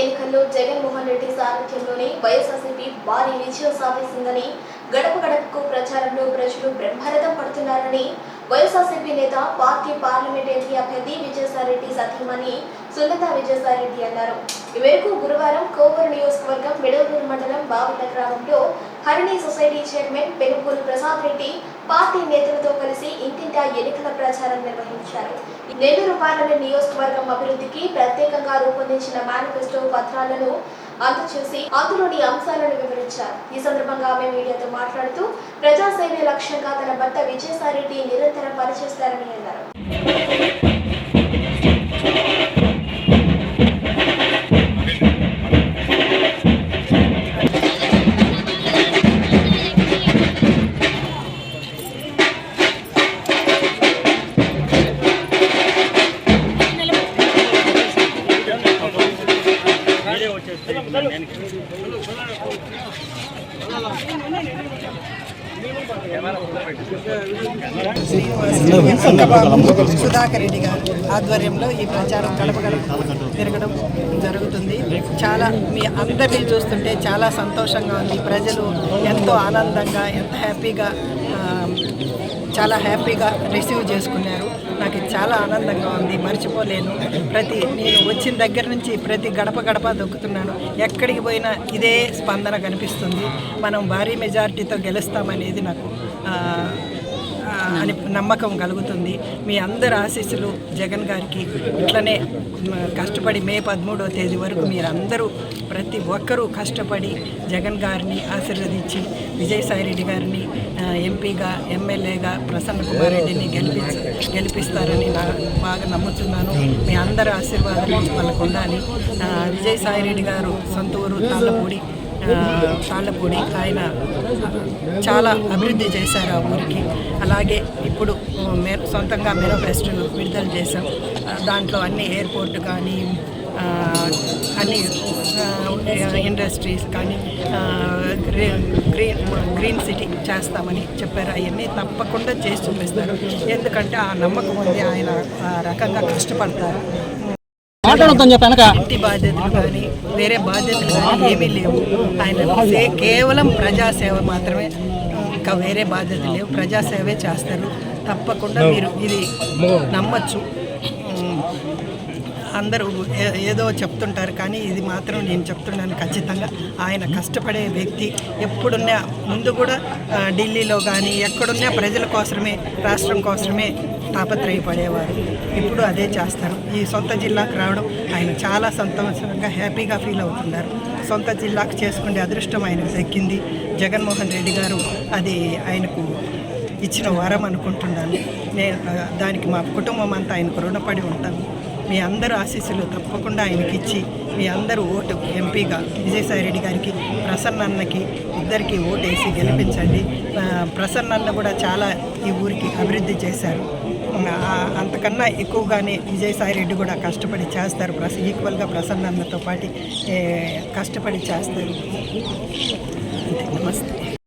ఎన్నికల్లో జగన్మోహన్ రెడ్డి సారథ్యంలోనే వైఎస్ఆర్సీపీ భారీ విజయం సాధిస్తుందని గడప గడపకు ప్రచారంలో ప్రజలు బ్రహ్మరథం పడుతున్నారని వైఎస్ఆర్సీపీ నేత పార్టీ పార్లమెంటరీ అభ్యర్థి విజయసాయిరెడ్డి సతీమణి సునీత విజయసాయిరెడ్డి అన్నారు. ఈ మేరకు గురువారం కోవూరు నియోజకవర్గం మెడవూరు మండలం బావట గ్రామంలో Harini society chairman Penupuru Prasad Reddy party నేతలతో కలిసి ఇంటింటా ఎన్నికల ప్రచారం నిర్వహించారు. నెల్లూరు పార్లమెంట్ నియోజకవర్గం అభివృద్ధికి ప్రత్యేకంగా రూపొందించిన మేనిఫెస్టో పత్రాలను అందజేసి అందులోని అంశాలను వివరించారు. ఈ సందర్భంగా ఆమె మీడియాతో మాట్లాడుతూ ప్రజాసేవే లక్ష్యంగా తన భర్త విజయసాయిరెడ్డి నిరంతరం పనిచేస్తారని అన్నారు. సుధాకర్ రెడ్డి గారు ఆధ్వర్యంలో ఈ ప్రచారం గడప గడప తిరగడం జరుగుతుంది. చాలా మీ అందరినీ చూస్తుంటే చాలా సంతోషంగా ఉంది. ప్రజలు ఎంతో ఆనందంగా ఎంత హ్యాపీగా చాలా హ్యాపీగా రిసీవ్ చేసుకున్నారు. నాకు చాలా ఆనందంగా ఉంది మర్చిపోలేను. ప్రతి నేను వచ్చిన దగ్గర నుంచి ప్రతి గడప గడప దొక్కుతున్నాను. ఎక్కడికి పోయినా ఇదే స్పందన కనిపిస్తుంది. మనం భారీ మెజారిటీతో గెలుస్తామనేది నాకు అని నమ్మకం కలుగుతుంది. మీ అందరి ఆశీస్సులు జగన్ గారికి. ఇట్లనే కష్టపడి మే పదమూడవ తేదీ వరకు మీరందరూ ప్రతి ఒక్కరూ కష్టపడి జగన్ గారిని ఆశీర్వదించి విజయసాయిరెడ్డి గారిని ఎంపీగా ఎమ్మెల్యేగా ప్రసన్న కుమార్ రెడ్డిని గెలిపించ గెలిపిస్తారని నా బాగా నమ్ముతున్నాను. మీ అందరి ఆశీర్వాదాలు వాళ్ళకు ఉండాలి. ఆ, విజయసాయిరెడ్డి గారు సొంత ఊరు తాళ్ళపూడి తాళ్ళపూడి ఆయన చాలా అభివృద్ధి చేశారు ఆ ఊరికి. అలాగే ఇప్పుడు మే సొంతంగా మేనిఫెస్టో విడుదల చేశాం. దాంట్లో అన్ని ఎయిర్పోర్ట్ కానీ అన్ని ఇండస్ట్రీస్ కానీ గ్రీన్ గ్రీన్ గ్రీన్ సిటీ చేస్తామని చెప్పారు. అవన్నీ తప్పకుండా చేసి చూపిస్తారు. ఎందుకంటే ఆ నమ్మకం ఉంది. ఆయన ఆ రకంగా కష్టపడతారు. మాట్లాడొద్దని చెప్పి వెనక? ఇంటి బాధ్యతలు కానీ వేరే బాధ్యతలు కానీ ఏమీ లేవు. ఆయన కేవలం ప్రజాసేవ మాత్రమే. ఇంకా వేరే బాధ్యతలు లేవు. ప్రజాసేవే చేస్తారు. తప్పకుండా మీరు ఇది నమ్మచ్చు. అందరూ ఏదో చెప్తుంటారు కానీ ఇది మాత్రం నేను చెప్తున్నాను ఖచ్చితంగా. ఆయన కష్టపడే వ్యక్తి ఎప్పుడున్నా ముందు కూడా ఢిల్లీలో కానీ ఎక్కడున్నా ప్రజల కోసమే రాష్ట్రం కోసమే తాపత్రయపడేవారు. ఇప్పుడు అదే చేస్తారు. ఈ సొంత జిల్లాకు రావడం ఆయన చాలా సంతోషంగా హ్యాపీగా ఫీల్ అవుతున్నారు. సొంత జిల్లాకు చేసుకునే అదృష్టం ఆయనకు దక్కింది. జగన్మోహన్ రెడ్డి గారు అది ఆయనకు ఇచ్చిన వరం అనుకుంటున్నాను. నేను దానికి మా కుటుంబం అంతా ఆయనకు రుణపడి ఉంటాను మీ అందరూ ఆశీస్సులు తప్పకుండా ఆయనకి ఇచ్చి మీ అందరూ ఓటు ఎంపీగా విజయసాయిరెడ్డి గారికి ప్రసన్న అన్నకి ఇద్దరికి ఓటు వేసి గెలిపించండి. ప్రసన్న అన్న కూడా చాలా ఈ ఊరికి అభివృద్ధి చేశారు. అంతకన్నా ఎక్కువగానే విజయసాయిరెడ్డి కూడా కష్టపడి చేస్తారు. ప్రస ఈక్వల్గా ప్రసన్న అన్నతో పాటు కష్టపడి చేస్తారు. అంతే నమస్తే.